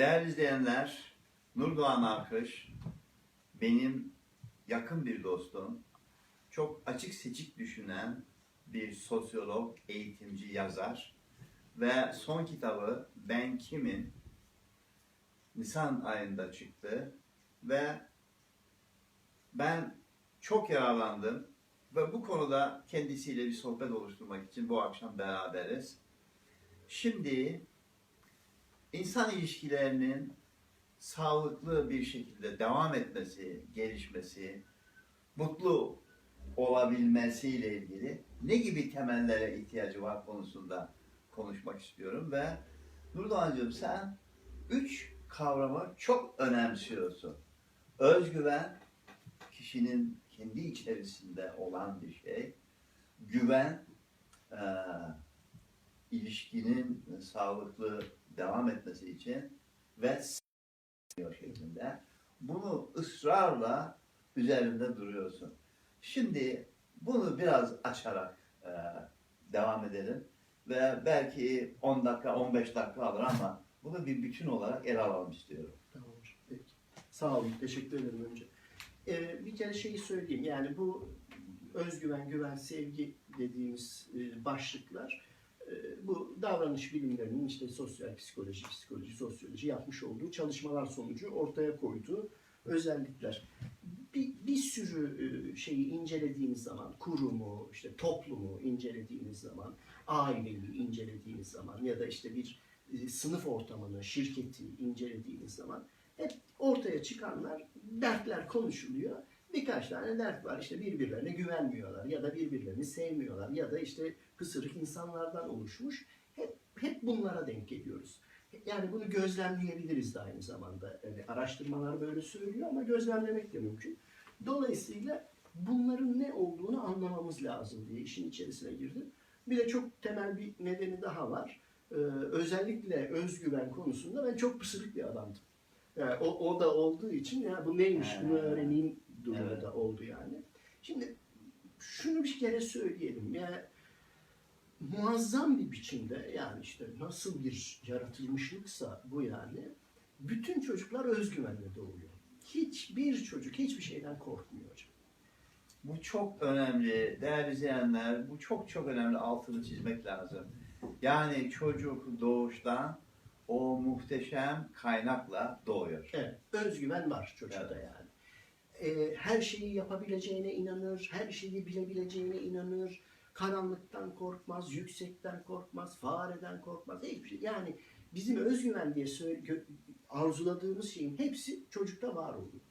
Değerli izleyenler, Nurdoğan Arkış benim yakın bir dostum. Çok açık seçik düşünen bir sosyolog, eğitimci, yazar. Ve son kitabı Ben Kimim Nisan ayında çıktı. Ve ben çok yararlandım. Ve bu konuda kendisiyle bir sohbet oluşturmak için bu akşam beraberiz. Şimdi insan ilişkilerinin sağlıklı bir şekilde devam etmesi, gelişmesi, mutlu olabilmesiyle ilgili ne gibi temellere ihtiyacı var konusunda konuşmak istiyorum ve Nurdoğan'cığım sen üç kavramı çok önemsiyorsun. Özgüven kişinin kendi içerisinde olan bir şey. Güven eee ilişkinin sağlıklı devam etmesi için ve şeklinde bunu ısrarla üzerinde duruyorsun. Şimdi bunu biraz açarak e, devam edelim ve belki 10 dakika 15 dakika alır ama bunu bir bütün olarak ele alalım istiyorum. Tamam. Peki. Sağ olun. Teşekkür ederim önce. Ee, bir kere şeyi söyleyeyim. Yani bu özgüven, güven, sevgi dediğimiz e, başlıklar bu davranış bilimlerinin işte sosyal psikoloji, psikoloji, sosyoloji yapmış olduğu çalışmalar sonucu ortaya koyduğu özellikler. Bir, bir sürü e, şeyi incelediğiniz zaman, kurumu, işte toplumu incelediğiniz zaman, aileyi incelediğiniz zaman ya da işte bir e, sınıf ortamını, şirketi incelediğiniz zaman hep ortaya çıkanlar, dertler konuşuluyor. Birkaç tane dert var. İşte birbirlerine güvenmiyorlar ya da birbirlerini sevmiyorlar ya da işte kısırık insanlardan oluşmuş. Hep, hep bunlara denk geliyoruz. Yani bunu gözlemleyebiliriz de aynı zamanda. Yani araştırmalar böyle söylüyor ama gözlemlemek de mümkün. Dolayısıyla bunların ne olduğunu anlamamız lazım diye işin içerisine girdim. Bir de çok temel bir nedeni daha var. Ee, özellikle özgüven konusunda ben çok pısırık bir adamdım. Yani o, o da olduğu için ya bu neymiş bunu öğreneyim durumu Evet. da oldu yani. Şimdi şunu bir kere söyleyelim. Ya muazzam bir biçimde yani işte nasıl bir yaratılmışlıksa bu yani bütün çocuklar özgüvenle doğuyor. Hiçbir çocuk hiçbir şeyden korkmuyor hocam. Bu çok önemli değerli izleyenler. Bu çok çok önemli altını çizmek lazım. Yani çocuk doğuştan o muhteşem kaynakla doğuyor. Evet, özgüven var çocukta Evet. yani. Ee, her şeyi yapabileceğine inanır, her şeyi bilebileceğine inanır. Karanlıktan korkmaz, yüksekten korkmaz, fareden korkmaz. Hiçbir şey. Yani bizim özgüven diye arzuladığımız şeyin hepsi çocukta var oluyor.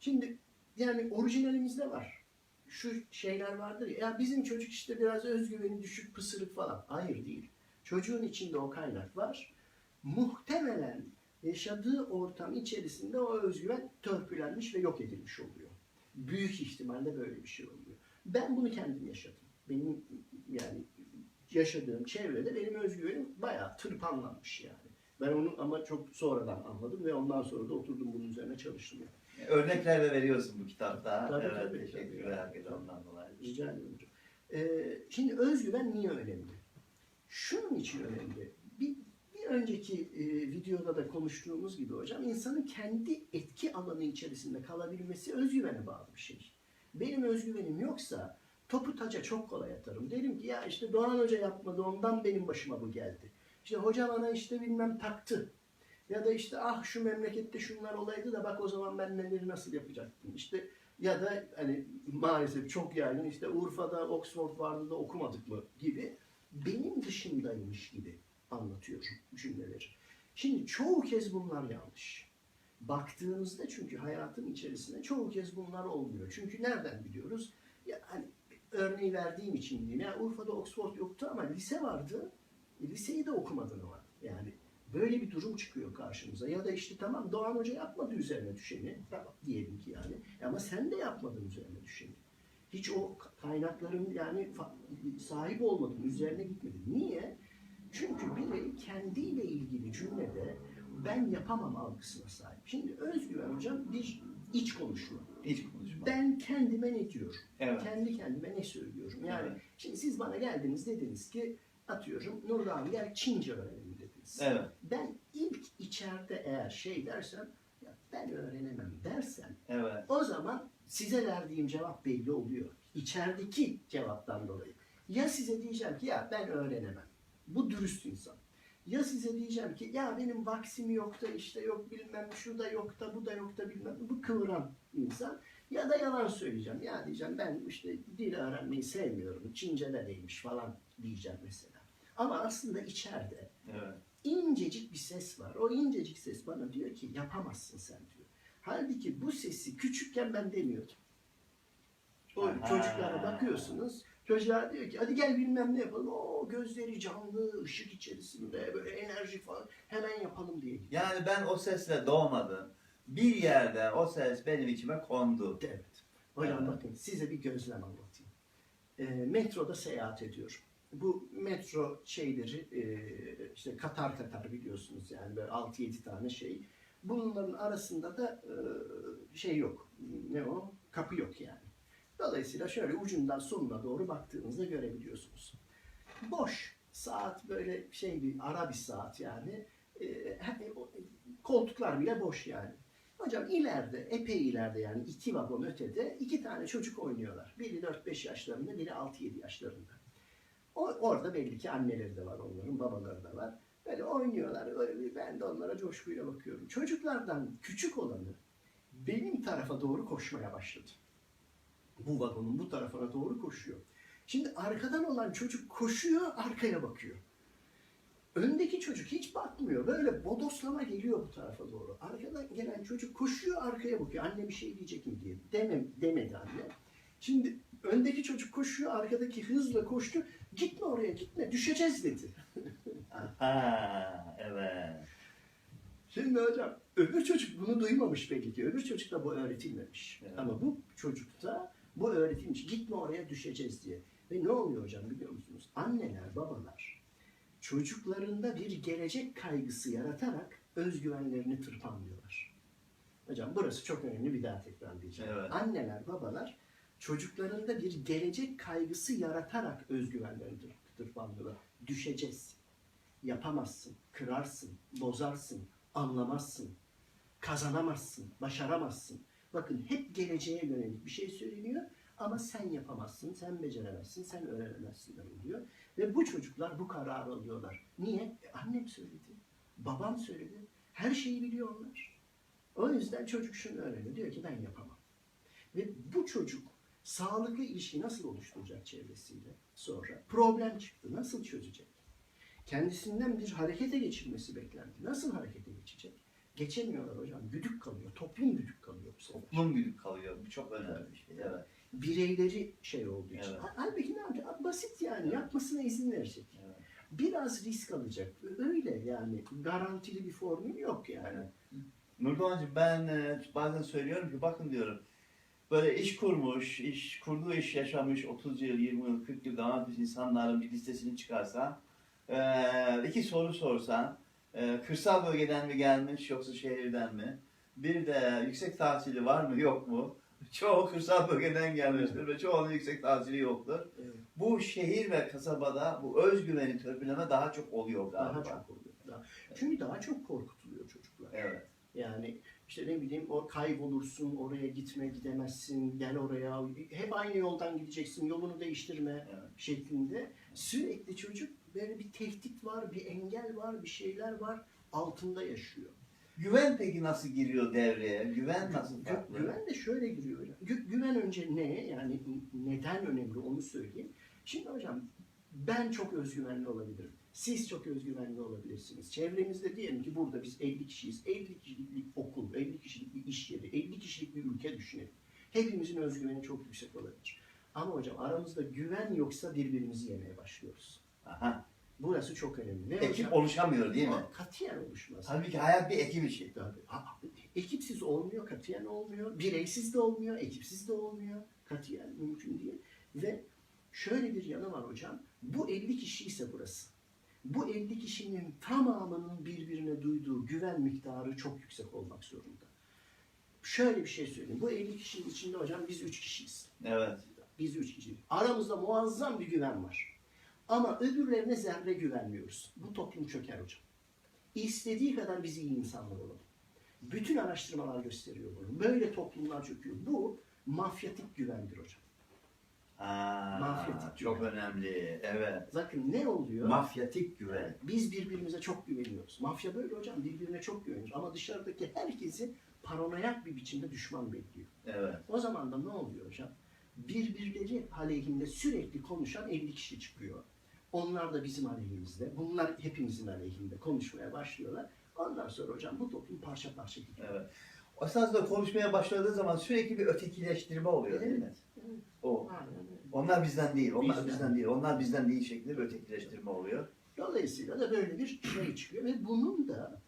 Şimdi yani orijinalimizde var. Şu şeyler vardır ya, ya bizim çocuk işte biraz özgüveni düşük, pısırık falan. Hayır değil. Çocuğun içinde o kaynak var. Muhtemelen yaşadığı ortam içerisinde o özgüven törpülenmiş ve yok edilmiş oluyor. Büyük ihtimalle böyle bir şey oluyor. Ben bunu kendim yaşadım. Benim yani yaşadığım çevrede benim özgüvenim bayağı tırpanlanmış yani. Ben onu ama çok sonradan anladım ve ondan sonra da oturdum bunun üzerine çalıştım. Yani. Örnekler de veriyorsun bu kitapta. Tabii, evet, tabii, teşekkürler herkese ondan dolayı. Rica ederim. Ee, şimdi özgüven niye önemli? Şunun için önemli. Önceki e, videoda da konuştuğumuz gibi hocam insanın kendi etki alanı içerisinde kalabilmesi özgüvene bağlı bir şey. Benim özgüvenim yoksa topu taca çok kolay atarım. Derim ki ya işte Doğan Hoca yapmadı ondan benim başıma bu geldi. İşte hoca bana işte bilmem taktı. Ya da işte ah şu memlekette şunlar olaydı da bak o zaman ben neleri nasıl yapacaktım. İşte ya da hani maalesef çok yaygın işte Urfa'da Oxford vardı da okumadık mı gibi benim dışındaymış gibi anlatıyorum cümleleri. Şimdi çoğu kez bunlar yanlış. Baktığınızda çünkü hayatın içerisinde çoğu kez bunlar olmuyor. Çünkü nereden biliyoruz? Ya hani örneği verdiğim için. Ya Urfa'da Oxford yoktu ama lise vardı. E, liseyi de okumadın ama. Yani böyle bir durum çıkıyor karşımıza. Ya da işte tamam Doğan Hoca yapmadı üzerine düşeni. Tamam diyelim ki yani. Ama sen de yapmadın üzerine düşeni. Hiç o kaynakların yani sahip olmadın, üzerine gitmedin. Niye? Kendiyle ilgili cümlede ben yapamam algısına sahip. Şimdi özgüven hocam bir iç konuşma. Hiç konuşma. Ben kendime ne diyorum? Evet. Kendi kendime ne söylüyorum? Yani Evet. şimdi siz bana geldiniz dediniz ki atıyorum Nurdan gel Çince öğrenelim dediniz. Evet. Ben ilk içeride eğer şey dersem, ya ben öğrenemem dersem, Evet. o zaman size verdiğim cevap belli oluyor. İçerideki cevaptan dolayı. Ya size diyeceğim ki ya ben öğrenemem. Bu dürüst insan. Ya size diyeceğim ki ya benim vaksim yok da işte yok bilmem şu da yok da bu da yok da bilmem bu kıvıran insan. Ya da yalan söyleyeceğim. Ya diyeceğim ben işte dil öğrenmeyi sevmiyorum. Çince de neymiş falan diyeceğim mesela. Ama aslında içeride Evet. incecik bir ses var. O incecik ses bana diyor ki yapamazsın sen diyor. Halbuki bu sesi küçükken ben demiyordum. O Aha. çocuklara bakıyorsunuz. Çocuklar diyor ki hadi gel bilmem ne yapalım. O gözleri canlı, ışık içerisinde böyle enerji falan hemen yapalım diye. Yani ben o sesle doğmadım. Bir yerde o ses benim içime kondu. Evet. Hocam Evet. bakın size bir gözlem anlatayım. E, metroda seyahat ediyorum. Bu metro şeyleri e, işte katar katar biliyorsunuz yani böyle 6-7 tane şey. Bunların arasında da e, şey yok. Ne o? Kapı yok yani. Dolayısıyla şöyle ucundan sonuna doğru baktığınızda görebiliyorsunuz. Boş. Saat böyle şey bir ara bir saat yani. E, koltuklar bile boş yani. Hocam ileride, epey ileride yani iki vagon ötede iki tane çocuk oynuyorlar. Biri 4-5 yaşlarında, biri 6-7 yaşlarında. O, orada belli ki anneleri de var onların, babaları da var. Böyle oynuyorlar. Öyle ben de onlara coşkuyla bakıyorum. Çocuklardan küçük olanı benim tarafa doğru koşmaya başladı. Bu vagonun bu tarafına doğru koşuyor. Şimdi arkadan olan çocuk koşuyor, arkaya bakıyor. Öndeki çocuk hiç bakmıyor. Böyle bodoslama geliyor bu tarafa doğru. Arkadan gelen çocuk koşuyor arkaya bakıyor. Anne bir şey diyecek mi diye. Demem, demedi anne. Şimdi öndeki çocuk koşuyor, arkadaki hızla koştu. Gitme oraya gitme, düşeceğiz dedi. Ha, evet. Şimdi hocam öbür çocuk bunu duymamış belli ki. Öbür çocukta bu öğretilmemiş. Evet. Ama bu çocukta bu öğretilmiş. Gitme oraya düşeceğiz diye. Ve ne oluyor hocam biliyor musunuz? Anneler, babalar çocuklarında bir gelecek kaygısı yaratarak özgüvenlerini tırpanlıyorlar. Hocam burası çok önemli bir daha tekrarlayacağım. Evet. Anneler, babalar çocuklarında bir gelecek kaygısı yaratarak özgüvenlerini tır- tırpanlıyorlar. Düşeceğiz. Yapamazsın, kırarsın, bozarsın, anlamazsın, kazanamazsın, başaramazsın. Bakın hep geleceğe yönelik bir şey söyleniyor ama sen yapamazsın, sen beceremezsin, sen öğrenemezsin oluyor. Ve bu çocuklar bu kararı alıyorlar. Niye? E, annem söyledi, babam söyledi, her şeyi biliyorlar. O yüzden çocuk şunu öğreniyor, diyor ki ben yapamam. Ve bu çocuk sağlıklı ilişki nasıl oluşturacak çevresiyle sonra? Problem çıktı, nasıl çözecek? Kendisinden bir harekete geçirmesi beklendi. Nasıl harekete geçecek? Geçemiyorlar hocam. Güdük kalıyor. Toplum güdük kalıyor bu sefer. Toplum güdük kalıyor. Bu çok önemli bir şey. Evet. Bireyleri şey olduğu için. Evet. Halbuki ne yapacak? Basit yani. Evet. Yapmasına izin verecek. Evet. Biraz risk alacak. Öyle yani. Garantili bir formül yok yani. Evet. Nurdoğan'cığım ben e, bazen söylüyorum ki bakın diyorum böyle iş kurmuş, iş kurduğu iş yaşamış 30 yıl, 20 yıl, 40 yıl devam etmiş insanların bir listesini çıkarsan e, iki soru sorsan e, kırsal bölgeden mi gelmiş yoksa şehirden mi? Bir de yüksek tahsili var mı yok mu? Çoğu kırsal bölgeden gelmiştir ve çoğunun yüksek tahsili yoktur. Evet. Bu şehir ve kasabada bu özgüveni törpüleme daha çok oluyor galiba. Daha çok oluyor. Daha. Çünkü daha çok korkutuluyor çocuklar. Evet. Yani işte ne bileyim o kaybolursun, oraya gitme gidemezsin, gel oraya, hep aynı yoldan gideceksin, yolunu değiştirme Evet. şeklinde. Sürekli çocuk böyle bir tehdit var, bir engel var, bir şeyler var, altında yaşıyor. Güven peki nasıl giriyor devreye? Güven nasıl farklı? güven de şöyle giriyor. Gü- güven önce ne? Yani neden önemli onu söyleyeyim. Şimdi hocam ben çok özgüvenli olabilirim. Siz çok özgüvenli olabilirsiniz. Çevremizde diyelim ki burada biz 50 kişiyiz. 50 kişilik bir okul, 50 kişilik bir iş yeri, 50 kişilik bir ülke düşünelim. Hepimizin özgüveni çok yüksek olabilir. Ama hocam aramızda güven yoksa birbirimizi yemeye başlıyoruz. Aha. Burası çok önemli. Ve Ekip hocam- oluşamıyor değil mi? Katiyen oluşmaz. Halbuki hayat bir ekip işi. Tabii. Ha, Ekipsiz olmuyor, katiyen olmuyor. Bireysiz de olmuyor, ekipsiz de olmuyor. Katiyen mümkün değil. Ve şöyle bir yanı var hocam. Bu 50 kişi ise burası. Bu 50 kişinin tamamının birbirine duyduğu güven miktarı çok yüksek olmak zorunda. Şöyle bir şey söyleyeyim. Bu 50 kişinin içinde hocam biz 3 kişiyiz. Evet. Biz 3 kişiyiz. Aramızda muazzam bir güven var. Ama öbürlerine zerre güvenmiyoruz. Bu toplum çöker hocam. İstediği kadar biz iyi insanlar olalım. Bütün araştırmalar gösteriyor bunu. Böyle toplumlar çöküyor. Bu mafyatik güvendir hocam. Aa, Mafyatik çok güven. önemli. Evet. Bakın ne oluyor? Mafyatik güven. Biz birbirimize çok güveniyoruz. Mafya böyle hocam birbirine çok güveniyor. Ama dışarıdaki herkesi paranoyak bir biçimde düşman bekliyor. Evet. O zaman da ne oluyor hocam? Birbirleri aleyhinde sürekli konuşan 50 kişi çıkıyor. Onlar da bizim aleyhimizde. Bunlar hepimizin aleyhinde konuşmaya başlıyorlar. Ondan sonra hocam bu toplum parça parça gidiyor. Evet. Esasında konuşmaya başladığı zaman sürekli bir ötekileştirme oluyor değil mi? Evet. O. Aynen. Onlar bizden değil, onlar Bizden. bizden, değil, onlar bizden değil şeklinde bir ötekileştirme oluyor. Dolayısıyla da böyle bir şey çıkıyor ve bunun da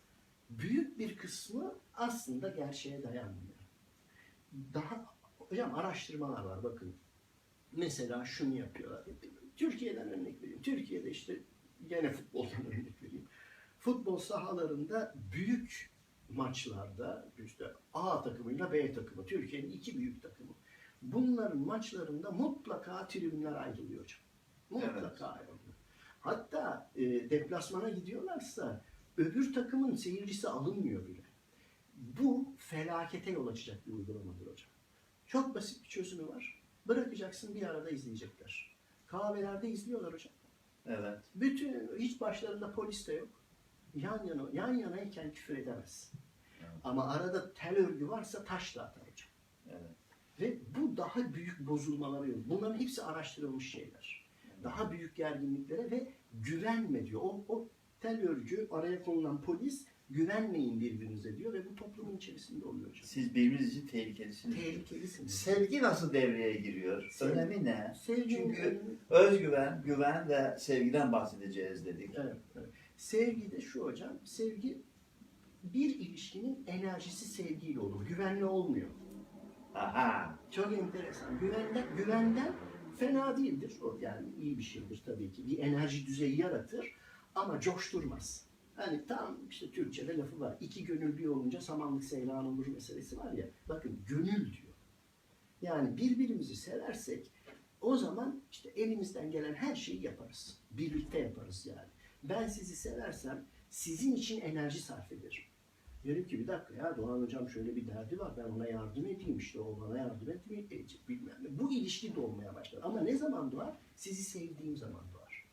büyük bir kısmı aslında gerçeğe dayanmıyor. Daha hocam araştırmalar var bakın. Mesela şunu yapıyorlar. Türkiye'den örnek vereyim. Türkiye'de işte gene futboldan örnek vereyim. Futbol sahalarında büyük maçlarda işte A takımıyla B takımı, Türkiye'nin iki büyük takımı. Bunların maçlarında mutlaka tribünler ayrılıyor hocam. Mutlaka ayrılıyor. Hatta e, deplasmana gidiyorlarsa öbür takımın seyircisi alınmıyor bile. Bu felakete yol açacak bir uygulamadır hocam. Çok basit bir çözümü var. Bırakacaksın bir arada izleyecekler. Kahvelerde izliyorlar hocam. Evet. Bütün hiç başlarında polis de yok. Yan yana yan yanayken küfür edemez. Evet. Ama arada tel örgü varsa taş da atar hocam. Evet. Ve bu daha büyük bozulmalara yol. Bunların hepsi araştırılmış şeyler. Daha büyük gerginliklere ve güvenme diyor. O, o tel örgü araya konulan polis güvenmeyin birbirinize diyor ve bu toplumun içerisinde oluyor hocam. Siz birbiriniz için tehlikelisiniz. Tehlikelisiniz. Sevgi nasıl devreye giriyor? Sevgi. Önemi ne? Sevginin Çünkü- önemi- Özgüven, güven ve sevgiden bahsedeceğiz dedik. Evet, evet. Sevgi de şu hocam, sevgi bir ilişkinin enerjisi sevgiyle olur. Güvenli olmuyor. Aha. Çok enteresan. Güvenden, güvenden fena değildir. O yani iyi bir şeydir tabii ki. Bir enerji düzeyi yaratır ama coşturmaz. Hani tam işte Türkçe'de lafı var. İki gönül bir olunca samanlık seyran olur meselesi var ya. Bakın gönül diyor. Yani birbirimizi seversek o zaman işte elimizden gelen her şeyi yaparız. Birlikte yaparız yani. Ben sizi seversem sizin için enerji sarf ederim. Derim ki bir dakika ya Doğan hocam şöyle bir derdi var ben ona yardım edeyim işte o bana yardım etmeyecek bilmem ne. Bu ilişki doğmaya başlar. Ama ne zaman doğar? Sizi sevdiğim zaman doğar.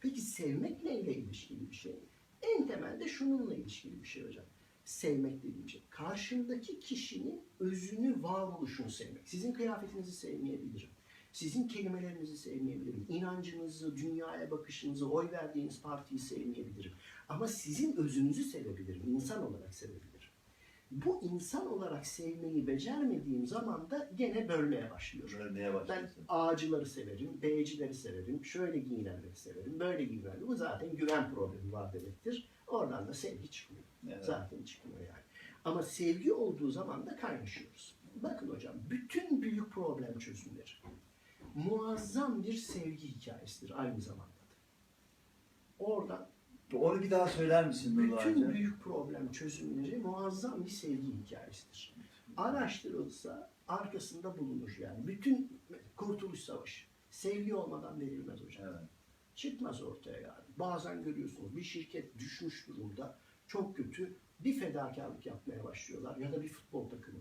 Peki sevmek neyle ilişkili bir şey? En temelde şununla ilişkili bir şey hocam. Sevmek dediğim şey. Karşımdaki kişinin özünü, varoluşunu sevmek. Sizin kıyafetinizi sevmeyebilirim. Sizin kelimelerinizi sevmeyebilirim. İnancınızı, dünyaya bakışınızı, oy verdiğiniz partiyi sevmeyebilirim. Ama sizin özünüzü sevebilirim. insan olarak sevebilirim. Bu insan olarak sevmeyi becermediğim zaman da gene bölmeye başlıyorum. Bölmeye Ben. A'cıları severim, B'cileri severim, şöyle giyinenleri severim, böyle giyinenleri. Bu zaten güven problemi var demektir. Oradan da sevgi çıkmıyor. Evet. Zaten çıkmıyor yani. Ama sevgi olduğu zaman da kaynaşıyoruz. Bakın hocam, bütün büyük problem çözümleri muazzam bir sevgi hikayesidir aynı zamanda. da. Oradan Onu bir daha söyler misin bütün büyük problem çözümleri muazzam bir sevgi hikayesidir. Araştırılsa arkasında bulunur yani. Bütün Kurtuluş Savaşı sevgi olmadan verilmez hocam. Evet. Çıkmaz ortaya yani. Bazen görüyorsunuz bir şirket düşmüş durumda çok kötü bir fedakarlık yapmaya başlıyorlar ya da bir futbol takımı.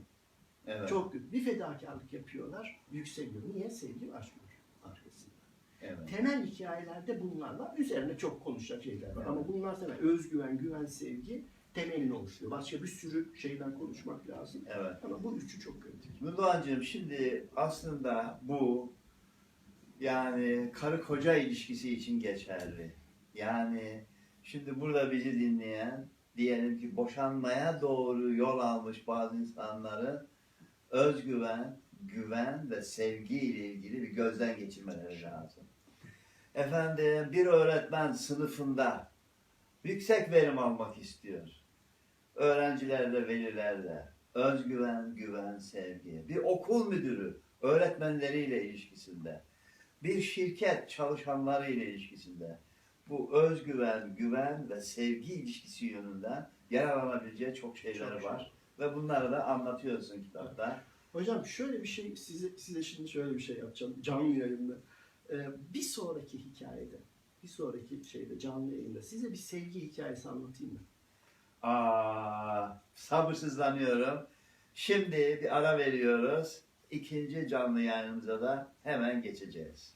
Evet. Çok kötü bir fedakarlık yapıyorlar yükseliyor. Niye? Sevgi arkasında. Evet. Temel hikayelerde bunlar var. Üzerine çok konuşacak şeyler var. Evet. Ama bunlar temel. Özgüven, güven, sevgi temelini oluşturuyor. Başka bir sürü şeyden konuşmak lazım. Evet. Ama bu üçü çok kritik. Nurdoğan'cığım şimdi aslında bu yani karı koca ilişkisi için geçerli. Yani şimdi burada bizi dinleyen diyelim ki boşanmaya doğru yol almış bazı insanların özgüven, güven ve sevgi ile ilgili bir gözden geçirmeleri lazım. Efendim bir öğretmen sınıfında yüksek verim almak istiyor. Öğrencilerle, velilerle özgüven, güven, sevgi. Bir okul müdürü öğretmenleriyle ilişkisinde. Bir şirket çalışanlarıyla ilişkisinde. Bu özgüven, güven ve sevgi ilişkisi yönünden yararlanabileceği çok şeyler Çok var. Ve bunları da anlatıyorsun kitapta. Hocam şöyle bir şey size size şimdi şöyle bir şey yapacağım canlı yayında. Ee, bir sonraki hikayede, bir sonraki şeyde canlı yayında size bir sevgi hikayesi anlatayım mı? Aa, sabırsızlanıyorum. Şimdi bir ara veriyoruz. İkinci canlı yayınımıza da hemen geçeceğiz.